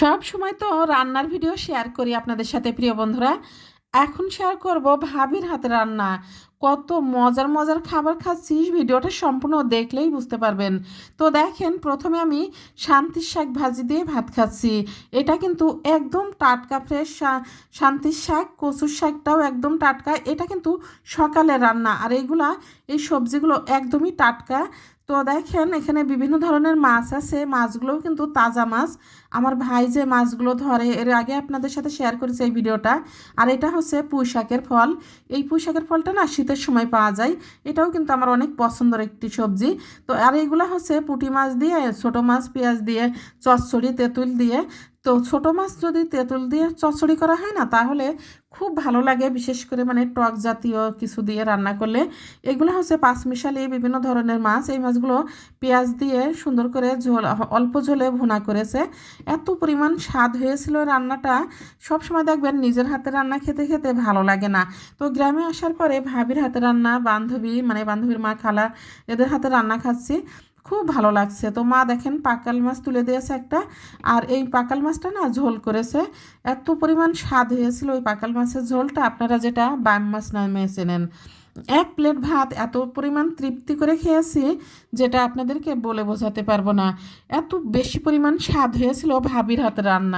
সব সময় তো রান্নার ভিডিও শেয়ার করি আপনাদের সাথে, প্রিয় বন্ধুরা। এখন শেয়ার করব ভাবির হাতে রান্না। কত মজার মজার খাবার খাচ্ছি ভিডিওটা সম্পূর্ণ দেখলেই বুঝতে পারবেন। তো দেখেন, প্রথমে আমি শান্তির শাক ভাজি দিয়ে ভাত খাচ্ছি। এটা কিন্তু একদম টাটকা ফ্রেশ শান্তির শাক, কচুর শাকটাও একদম টাটকা। এটা কিন্তু সকালের রান্না। আর এইগুলা এই সবজিগুলো একদমই টাটকা। তো দেখেন, এখানে বিভিন্ন ধরনের মাছ আছে। মাছগুলোও কিন্তু তাজা মাছ। আমার ভাই যে মাছগুলো ধরে, এর আগে আপনাদের সাথে শেয়ার করেছে এই ভিডিওটা। আর এটা হচ্ছে পুঁই শাকের ফল। এই পুঁই শাকের ফলটা না শীতের সময় পাওয়া যায়। এটাও কিন্তু আমার অনেক পছন্দের একটি সবজি। তো আর এইগুলো হচ্ছে পুটি মাছ দিয়ে, ছোটো মাছ, পেঁয়াজ দিয়ে, চচ্চড়ি, তেঁতুল দিয়ে। তো ছোট মাছ যদি তেঁতুল দিয়ে চচ্চড়ি করা হয় না, তাহলে খুব ভালো লাগে। বিশেষ করে মানে টক জাতীয় কিছু দিয়ে রান্না করলে। এগুলো হচ্ছে পাঁচমিশালি বিভিন্ন ধরনের মাছ। এই মাছগুলো পেঁয়াজ দিয়ে সুন্দর করে ঝোল, অল্প ঝোলে ভুনা করেছে। এত পরিমাণ স্বাদ হয়েছিল রান্নাটা। সব সময় দেখবেন নিজের হাতে রান্না খেতে খেতে ভালো লাগে না। তো গ্রামে আসার পরে ভাবির হাতে রান্না, বান্ধবী মানে বান্ধবীর মা খালা, এদের হাতে রান্না খাচ্ছি। খুব ভালো লাগছে। তো মা দেখেন পাকাল মাছ তুলে দিয়েছে একটা, আর এই পাকাল মাছটা না ঝোল করেছে। এত পরিমাণ স্বাদ হয়েছিল ওই পাকাল মাছের ঝোলটা, আপনারা যেটা বাম মাছ নামে চেনেন। এক প্লেট ভাত এত পরিমাণ তৃপ্তি করে খেয়েছি, যেটা আপনাদেরকে বলে বোঝাতে পারব না। এত বেশি পরিমাণ স্বাদ হয়েছিল ভাবির হাতে রান্না।